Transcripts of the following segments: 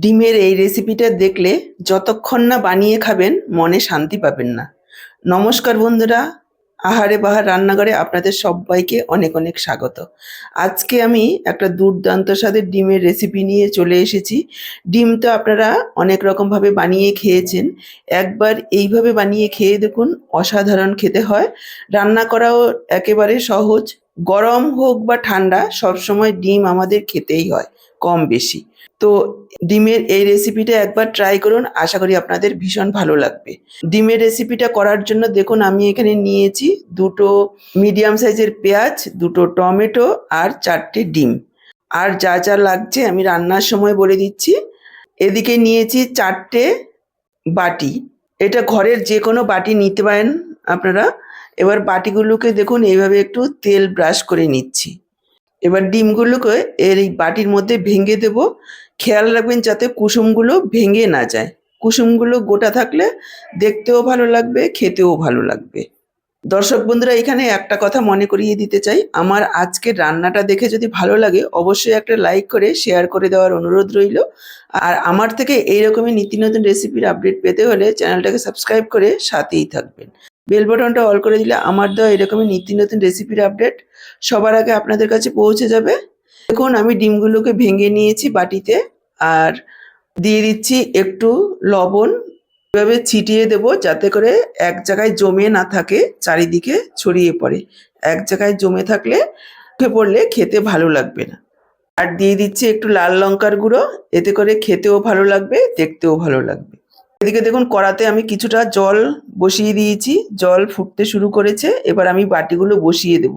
ডিমের এই রেসিপিটা দেখলে যতক্ষণ না বানিয়ে খাবেন, মনে শান্তি পাবেন না। নমস্কার বন্ধুরা, আহারে বাহার রান্নাঘরে আপনাদের সবাইকে অনেক অনেক স্বাগত। আজকে আমি একটা দুর্দান্ত স্বাদের ডিমের রেসিপি নিয়ে চলে এসেছি। ডিম তো আপনারা অনেক রকমভাবে বানিয়ে খেয়েছেন। একবার এইভাবে বানিয়ে খেয়ে দেখুন, অসাধারণ খেতে হয়। রান্না করাও একেবারে সহজ। গরম হোক বা ঠান্ডা, সবসময় ডিম আমাদের খেতেই হয়। কম বেশি। তো ডিমের এই রেসিপিটা একবার ট্রাই করুন, আশা করি আপনাদের ভীষণ ভালো লাগবে। ডিমের রেসিপিটা করার জন্য দেখুন, আমি এখানে নিয়েছি দুটো মিডিয়াম সাইজের পেঁয়াজ, দুটো টমেটো আর চারটে ডিম। আর যা যা লাগছে আমি রান্নার সময় বলে দিচ্ছি। এদিকে নিয়েছি চারটে বাটি। এটা ঘরের যে কোনো বাটি নিতে পারেন আপনারা। এবার বাটিগুলোকে দেখুন, এইভাবে একটু তেল ব্রাশ করে নিচ্ছি। এবার ডিমগুলোকে এর এই বাটির মধ্যে ভেঙে দেব। খেয়াল রাখবেন যাতে কুসুমগুলো ভেঙে না যায়। কুসুমগুলো গোটা থাকলে দেখতেও ভালো লাগবে, খেতেও ভালো লাগবে। দর্শক বন্ধুরা, এখানে একটা কথা মনে করিয়ে দিতে চাই। আমার আজকের রান্নাটা দেখে যদি ভালো লাগে, অবশ্যই একটা লাইক করে, শেয়ার করে দেওয়ার অনুরোধ রইল। আর আমার থেকে এইরকমই নীতি নতুন রেসিপির আপডেট পেতে হলে চ্যানেলটাকে সাবস্ক্রাইব করে সাথেই থাকবেন। বেল বাটনটা অল করে দিলে আমার দেওয়া এরকমই নিত্য নতুন রেসিপির আপডেট সবার আগে আপনাদের কাছে পৌঁছে যাবে। দেখুন, আমি ডিমগুলোকে ভেঙে নিয়েছি বাটিতে আর দিয়ে দিচ্ছি একটু লবণ। এভাবে ছিটিয়ে দেব যাতে করে এক জায়গায় জমে না থাকে, চারিদিকে ছড়িয়ে পড়ে। এক জায়গায় জমে থাকলে উঠে পড়লে খেতে ভালো লাগবে না। আর দিয়ে দিচ্ছি একটু লাল লঙ্কার গুঁড়ো, এতে করে খেতেও ভালো লাগবে, দেখতেও ভালো লাগবে। এদিকে দেখুন কড়াতে আমি কিছুটা জল বসিয়ে দিয়েছি। জল ফুটতে শুরু করেছে। এবার আমি বাটিগুলো বসিয়ে দেব।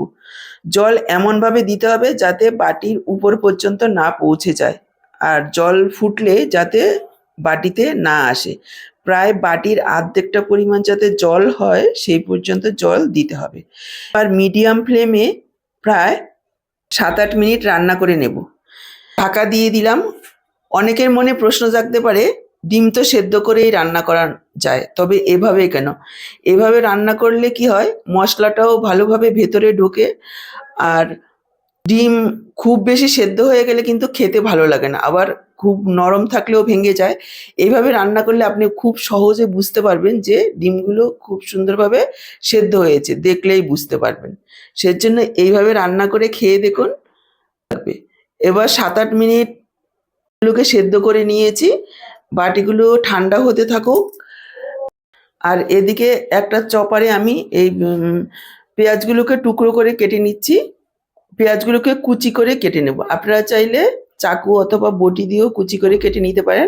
জল এমনভাবে দিতে হবে যাতে বাটির উপর পর্যন্ত না পৌঁছে যায়। আর জল ফুটলে যাতে বাটিতে না আসে। প্রায় বাটির আর্ধেকটা পরিমাণ যাতে জল হয়, সেই পর্যন্ত জল দিতে হবে। আর মিডিয়াম ফ্লেমে প্রায় সাত আট মিনিট রান্না করে নেব। ঢাকা দিয়ে দিলাম। অনেকের মনে প্রশ্ন জাগতে পারে ডিম তো সেদ্ধ করেই রান্না করা যায়, তবে এভাবে কেন? এভাবে রান্না করলে কি হয়? মশলাটাও ভালোভাবে ভেতরে ঢোকে, আর ডিম খুব বেশি সেদ্ধ হয়ে গেলে কিন্তু খেতে ভালো লাগে না, আবার খুব নরম থাকলেও ভেঙে যায়। এইভাবে রান্না করলে আপনি খুব সহজে বুঝতে পারবেন যে ডিমগুলো খুব সুন্দরভাবে সেদ্ধ হয়েছে, দেখলেই বুঝতে পারবেন। সেজন্য এইভাবে রান্না করে খেয়ে দেখুন এবার সাত আট মিনিট গুলোকে সেদ্ধ করে নিয়েছি বাটিগুলো ঠান্ডা হতে থাকুক। আর এদিকে একটা চপারে আমি এই পেঁয়াজগুলোকে টুকরো করে কেটে নিচ্ছি। পেঁয়াজগুলোকে কুচি করে কেটে নেব। আপনারা চাইলে চাকু অথবা বটি দিয়েও কুচি করে কেটে নিতে পারেন।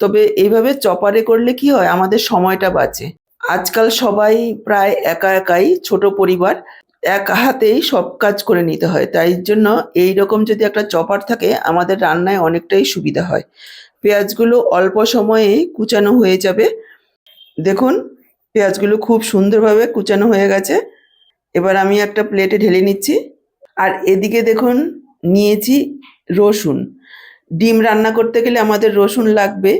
তবে এইভাবে চপারে করলে কি হয়? আমাদের সময়টা বাঁচে। আজকাল সবাই প্রায় একা একাই, ছোট পরিবার, এক হাতেই সব কাজ করে নিতে হয়। তাই জন্য এই রকম যদি একটা চপার থাকে, আমাদের রান্নায় অনেকটাই সুবিধা হয়। পেঁয়াজগুলো অল্প সময়ে কুচানো হয়ে যাবে। দেখুন, পেঁয়াজগুলো খুব সুন্দরভাবে কুচানো হয়ে গেছে। এবার আমি একটা প্লেটে ঢেলে নিচ্ছি। আর এদিকে দেখুন, নিয়েছি রসুন। ডিম রান্না করতে গেলে আমাদের রসুন লাগবে।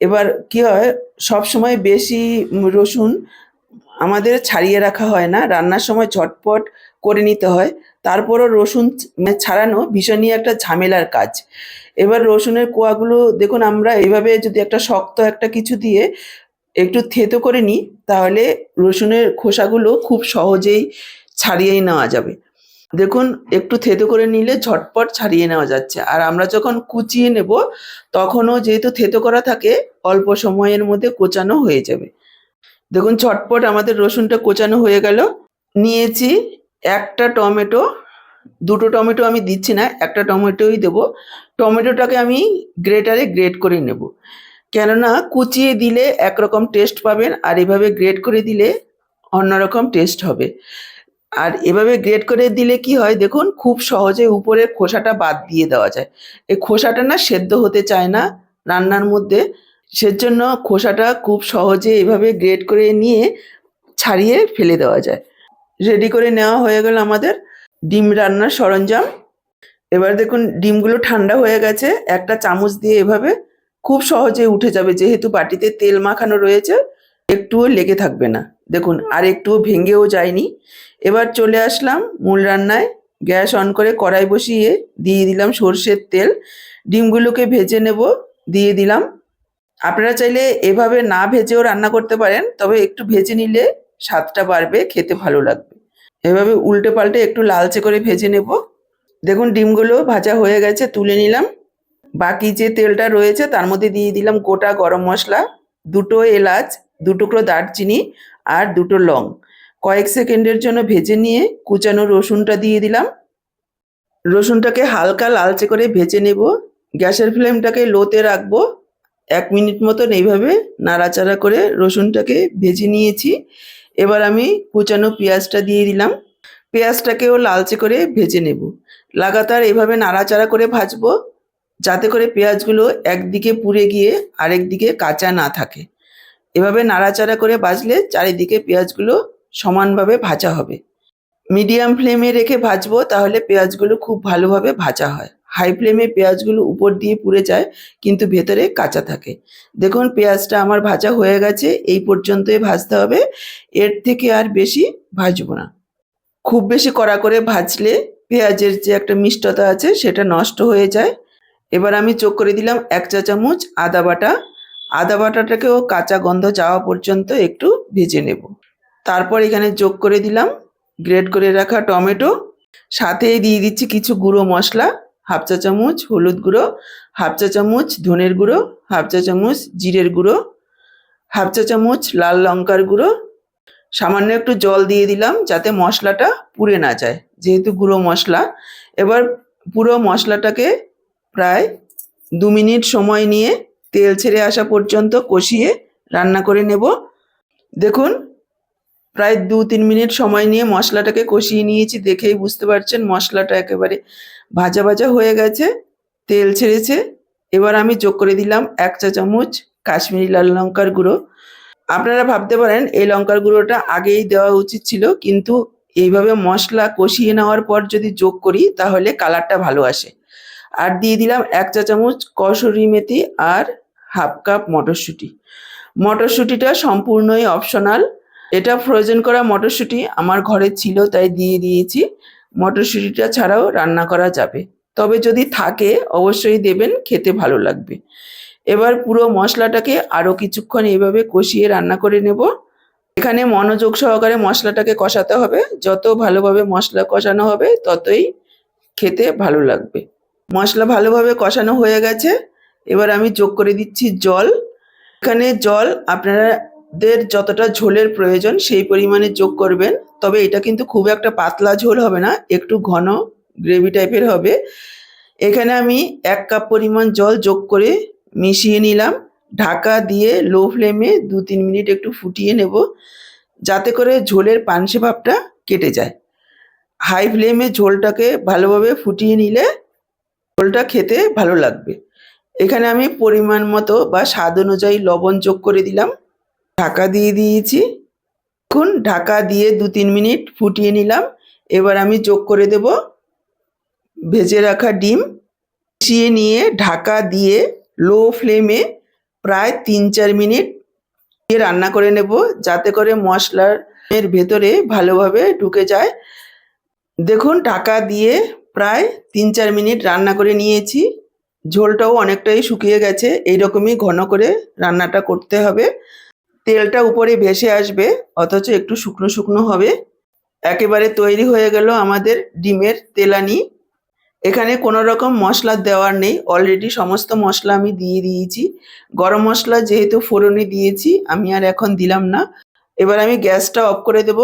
এবার কি হয় সব সময় বেশি রসুন আমাদের ছাড়িয়ে রাখা হয় না। রান্নার সময় ঝটপট করে নিতে হয়। তারপরও রসুন মানে ছাড়ানো ভীষণই একটা ঝামেলার কাজ। এবার রসুনের কোয়াগুলো দেখুন, আমরা এইভাবে যদি একটা শক্ত একটা কিছু দিয়ে একটু থেতো করে নিই, তাহলে রসুনের খোসাগুলো খুব সহজেই ছাড়িয়েই নেওয়া যাবে। দেখুন, একটু থেতো করে নিলে ঝটপট ছাড়িয়ে নেওয়া যাচ্ছে। আর আমরা যখন কুচিয়ে নেব, তখনও যেহেতু থেতো করা থাকে, অল্প সময়ের মধ্যে কোচানো হয়ে যাবে। দেখুন, ঝটপট আমাদের রসুনটা কোচানো হয়ে গেল। নিয়েছি একটা টমেটো দুটো টমেটো আমি দিচ্ছি না, একটা টমেটোই দেবো। টমেটোটাকে আমি গ্রেটারে গ্রেট করে নেব। কেননা কুচিয়ে দিলে একরকম টেস্ট পাবেন আর এভাবে গ্রেট করে দিলে অন্যরকম টেস্ট হবে। আর এভাবে গ্রেট করে দিলে কি হয় দেখুন, খুব সহজে উপরের খোসাটা বাদ দিয়ে দেওয়া যায়। এই খোসাটা না সেদ্ধ হতে চায় না রান্নার মধ্যে, সেজন্য খোসাটা খুব সহজে এভাবে গ্রেট করে নিয়ে ছাড়িয়ে ফেলে দেওয়া যায়। রেডি করে নেওয়া হয়ে গেল আমাদের। ডিম রান্নার সরঞ্জাম। এবার দেখুন, ডিমগুলো ঠান্ডা হয়ে গেছে। একটা চামচ দিয়ে এভাবে খুব সহজে উঠে যাবে। যেহেতু বাটিতে তেল মাখানো রয়েছে, একটুও লেগে থাকবে না। দেখুন, আর একটুও ভেঙেও যায়নি। এবার চলে আসলাম মূল রান্নায়। গ্যাস অন করে কড়াই বসিয়ে দিয়ে দিলাম সর্ষের তেল। ডিমগুলোকে ভেজে নেব, দিয়ে দিলাম। আপনারা চাইলে এভাবে না ভেজেও রান্না করতে পারেন, তবে একটু ভেজে নিলে স্বাদটা বাড়বে, খেতে ভালো লাগবে। এভাবে উল্টে পাল্টে একটু লালচে করে ভেজে নেব। দেখুন, ডিমগুলো ভাজা হয়ে গেছে, তুলে নিলাম। বাকি যে তেলটা রয়েছে, তার মধ্যে দিয়ে দিলাম গোটা গরম মশলা, দুটো এলাচ, দু টুকরো দারচিনি আর দুটো লং। কয়েক সেকেন্ডের জন্য ভেজে নিয়ে কুচানো রসুনটা দিয়ে দিলাম। রসুনটাকে হালকা লালচে করে ভেজে নেব। গ্যাসের ফ্লেমটাকে লোতে রাখব। এক মিনিট মতন এইভাবে নাড়াচাড়া করে রসুনটাকে ভেজে নিয়েছি। এবার আমি কুচানো পেঁয়াজটা দিয়ে দিলাম। পেঁয়াজটাকেও লালচে করে ভেজে নেব। লাগাতার এভাবে নাড়াচাড়া করে ভাজবো, যাতে করে পেঁয়াজগুলো একদিকে পুড়ে গিয়ে আরেক দিকে কাঁচা না থাকে। এভাবে নাড়াচাড়া করে ভাজলে চারিদিকে পেঁয়াজগুলো সমানভাবে ভাজা হবে। মিডিয়াম ফ্লেমে রেখে ভাজবো, তাহলে পেঁয়াজগুলো খুব ভালোভাবে ভাজা হয়। হাই ফ্লেমে পেঁয়াজগুলো উপর দিয়ে পুড়ে যায়, কিন্তু ভেতরে কাঁচা থাকে। দেখুন, পেঁয়াজটা আমার ভাজা হয়ে গেছে, এই পর্যন্তই ভাজতে হবে। এর থেকে আর বেশি ভাজবো না। খুব বেশি কড়া করে ভাজলে পেঁয়াজের যে একটা মিষ্টতা আছে, সেটা নষ্ট হয়ে যায়। এবার আমি যোগ করে দিলাম এক চা চামচ আদা বাটা। আদা বাটাটাকেও কাঁচা গন্ধ যাওয়া পর্যন্ত একটু ভেজে নেব। তারপর এখানে যোগ করে দিলাম গ্রেট করে রাখা টমেটো, সাথেই দিয়ে দিচ্ছি কিছু গুঁড়ো মশলা, হাফ চা চামচ হলুদ গুঁড়ো, হাফ চা চামচ ধনের গুঁড়ো, হাফ চা চামচ জিরের গুঁড়ো, হাফ চা চামচ লাল লঙ্কার গুঁড়ো। সামান্য একটু জল দিয়ে দিলাম যাতে মশলাটা পুড়ে না যায়, যেহেতু গুঁড়ো মশলা। এবার পুরো মশলাটাকে প্রায় দু মিনিট সময় নিয়ে তেল ছেড়ে আসা পর্যন্ত কষিয়ে রান্না করে নেব। দেখুন প্রায় দু তিন মিনিট সময় নিয়ে মশলাটাকে কষিয়ে নিয়েছি, দেখেই বুঝতে পারছেন মশলাটা একেবারে ভাজা ভাজা হয়ে গেছে, তেল ছেড়েছে। এবার আমি যোগ করে দিলাম এক চা চামচ কাশ্মীরি লাল লঙ্কার গুঁড়ো। আপনারা ভাবতে পারেন, এই লঙ্কার গুঁড়োটা আগেই দেওয়া উচিত ছিল, কিন্তু এইভাবে মশলা কষিয়ে নেওয়ার পর যদি যোগ করি, তাহলে কালারটা ভালো আসে। আর দিয়ে দিলাম এক চা চামচ কসুরি মেথি আর হাফ কাপ মটরশুঁটি। মটরশুঁটিটা সম্পূর্ণই অপশনাল। এটা ফ্রোজেন করা মটরশুঁটি আমার ঘরে ছিল, তাই দিয়ে দিয়েছি। মটরশুঁটিটা ছাড়াও রান্না করা যাবে। তবে যদি থাকে, অবশ্যই দেবেন, খেতে ভালো লাগবে। এবার পুরো মশলাটাকে আরও কিছুক্ষণ এইভাবে কষিয়ে রান্না করে নেব। এখানে মনোযোগ সহকারে মশলাটাকে কষাতে হবে। যত ভালোভাবে মশলা কষানো হবে, ততই খেতে ভালো লাগবে। মশলা ভালোভাবে কষানো হয়ে গেছে। এবার আমি যোগ করে দিচ্ছি জল। এখানে জল আপনাদের যতটা ঝোলের প্রয়োজন, সেই পরিমাণে যোগ করবেন। তবে এটা কিন্তু খুব একটা পাতলা ঝোল হবে না, একটু ঘন গ্রেভি টাইপের হবে। এখানে আমি এক কাপ পরিমাণ জল যোগ করে মিশিয়ে নিলাম। ঢাকা দিয়ে লো ফ্লেমে দু তিন মিনিট একটু ফুটিয়ে নেব, যাতে করে ঝোলের পানসে ভাবটা কেটে যায়। হাই ফ্লেমে ঝোলটাকে ভালোভাবে ফুটিয়ে নিলে ঝোলটা খেতে ভালো লাগবে। এখানে আমি পরিমাণ মতো বা স্বাদ অনুযায়ী লবণ যোগ করে দিলাম। ঢাকা দিয়ে দিয়েছি। এখন ঢাকা দিয়ে দু তিন মিনিট ফুটিয়ে নিলাম। এবার আমি যোগ করে দেব। ভেজে রাখা ডিম। মিশিয়ে নিয়ে ঢাকা দিয়ে লো ফ্লেমে প্রায় তিন চার মিনিট দিয়ে রান্না করে নেব। যাতে করে মশলার এর ভেতরে ভালোভাবে ঢুকে যায়। দেখুন, ঢাকা দিয়ে প্রায় তিন চার মিনিট রান্না করে নিয়েছি। ঝোলটাও অনেকটাই শুকিয়ে গেছে। এইরকমই ঘন করে রান্নাটা করতে হবে। তেলটা উপরে ভেসে আসবে, অথচ একটু শুকনো শুকনো হবে। একেবারে তৈরি হয়ে গেল আমাদের ডিমের তেলানি। এখানে কোনো রকম মশলা দেওয়ার নেই। অলরেডি সমস্ত মশলা আমি দিয়ে দিয়েছি। গরম মশলা যেহেতু ফোড়নে দিয়েছি, আমি আর এখন দিলাম না। এবার আমি গ্যাসটা অফ করে দেব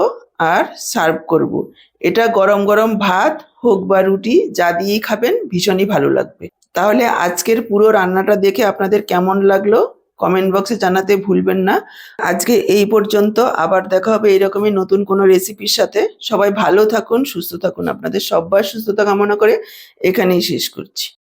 আর সার্ভ করব। এটা গরম গরম ভাত হোক বা রুটি, যা দিয়েই খাবেন, ভীষণই ভালো লাগবে। তাহলে আজকের পুরো রান্নাটা দেখে আপনাদের কেমন লাগল? কমেন্ট বক্সে জানাতে ভুলবেন না। আজকে এই পর্যন্ত, আবার দেখা হবে এইরকমই নতুন কোনো রেসিপির সাথে। সবাই ভালো থাকুন, সুস্থ থাকুন। আপনাদের সব্বার সুস্থতা কামনা করে এখানেই শেষ করছি।